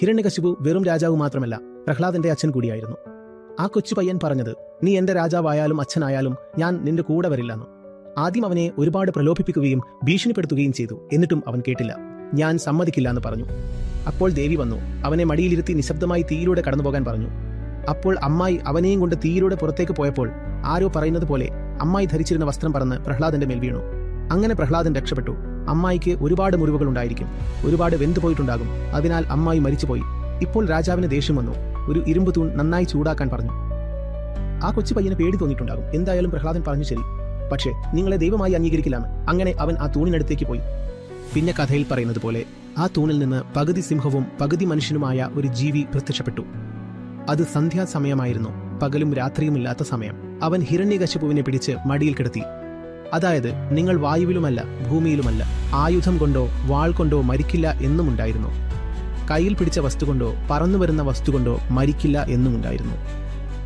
ഹിരണ്യകശിപു വെറും രാജാവ് മാത്രമല്ല പ്രഹ്ലാദന്റെ അച്ഛൻ കൂടിയായിരുന്നു. ആ കൊച്ചു പയ്യൻ പറഞ്ഞത് നീ എന്റെ രാജാവായാലും അച്ഛനായാലും ഞാൻ നിന്റെ കൂടെ വരില്ലെന്ന്. ആദ്യം അവനെ ഒരുപാട് പ്രലോഭിപ്പിക്കുകയും ഭീഷണിപ്പെടുത്തുകയും ചെയ്തു. എന്നിട്ടും അവൻ കേട്ടില്ല. ഞാൻ സമ്മതിക്കില്ല എന്ന് പറഞ്ഞു. അപ്പോൾ ദേവി വന്നു. അവനെ മടിയിലിരുത്തി നിശബ്ദമായി തീയിലൂടെ കടന്നുപോകാൻ പറഞ്ഞു. അപ്പോൾ അമ്മായി അവനെയും കൊണ്ട് തീയിലൂടെ പുറത്തേക്ക് പോയപ്പോൾ ആരോ പറയുന്നത് പോലെ അമ്മായി ധരിച്ചിരുന്ന വസ്ത്രം പറന്ന് പ്രഹ്ലാദന്റെ മേൽ വീണു. അങ്ങനെ പ്രഹ്ലാദൻ രക്ഷപ്പെട്ടു. അമ്മായിക്ക് ഒരുപാട് മുറിവുകൾ ഉണ്ടായിരിക്കും ഒരുപാട് വെന്തു പോയിട്ടുണ്ടാകും. അതിനാൽ അമ്മായി മരിച്ചുപോയി. ഇപ്പോൾ രാജാവിന് ദേഷ്യം വന്നു. ഒരു ഇരുമ്പ് തൂൺ നന്നായി ചൂടാക്കാൻ പറഞ്ഞു. ആ കൊച്ചു പയ്യനെ പേടി തോന്നിയിട്ടുണ്ടാകും. എന്തായാലും പ്രഹ്ലാദൻ പറഞ്ഞു ശരി. പക്ഷേ നിങ്ങളെ ദൈവമായി അംഗീകരിക്കില്ലാണ് അങ്ങനെ അവൻ ആ തൂണിനടുത്തേക്ക് പോയി. പിന്നെ കഥയിൽ പറയുന്നത് പോലെ ആ തൂണിൽ നിന്ന് പകുതി സിംഹവും പകുതി മനുഷ്യനുമായ ഒരു ജീവി പ്രത്യക്ഷപ്പെട്ടു. അത് സന്ധ്യാസമയമായിരുന്നു. പകലും രാത്രിയുമില്ലാത്ത സമയം. അവൻ ഹിരണ്യകശിപുവിനെ പിടിച്ച് മടിയിൽ കിടത്തി. അതായത് നിങ്ങൾ വായുവിലുമല്ല ഭൂമിയിലുമല്ല. ആയുധം കൊണ്ടോ വാൾ കൊണ്ടോ മരിക്കില്ല എന്നുമുണ്ടായിരുന്നു. കയ്യിൽ പിടിച്ച വസ്തു കൊണ്ടോ പറന്നു വരുന്ന വസ്തു കൊണ്ടോ മരിക്കില്ല എന്നുമുണ്ടായിരുന്നു.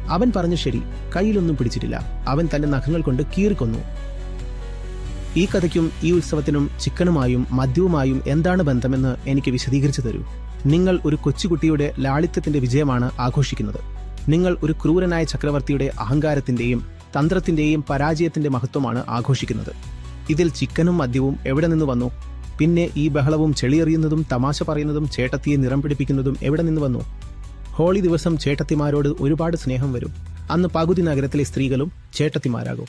അവൻ പറഞ്ഞു ശരി കയ്യിലൊന്നും പിടിച്ചിട്ടില്ല. അവൻ തന്റെ നഖങ്ങൾ കൊണ്ട് കീറിക്കൊന്നു ഈ കഥയ്ക്കും ഈ ഉത്സവത്തിനും ചിക്കനുമായും മദ്യവുമായും എന്താണ് ബന്ധമെന്ന് എനിക്ക് വിശദീകരിച്ചു തരൂ. നിങ്ങൾ ഒരു കൊച്ചുകുട്ടിയുടെ ലാളിത്യത്തിന്റെ വിജയമാണ് ആഘോഷിക്കുന്നത്. നിങ്ങൾ ഒരു ക്രൂരനായ ചക്രവർത്തിയുടെ അഹങ്കാരത്തിന്റെയും തന്ത്രത്തിന്റെയും പരാജയത്തിന്റെ മഹത്വമാണ് ആഘോഷിക്കുന്നത്. ഇതിൽ ചിക്കനും മദ്യവും എവിടെ നിന്ന് വന്നു? പിന്നെ ഈ ബഹളവും ചെളിയെറിയുന്നതും തമാശ പറയുന്നതും ചേട്ടത്തിയെ നിറം പിടിപ്പിക്കുന്നതും എവിടെ നിന്ന് വന്നു? ഹോളി ദിവസം ചേട്ടത്തിമാരോട് ഒരുപാട് സ്നേഹം വരും. അന്ന് പകുതി നഗരത്തിലെ സ്ത്രീകളും ചേട്ടത്തിമാരാകും.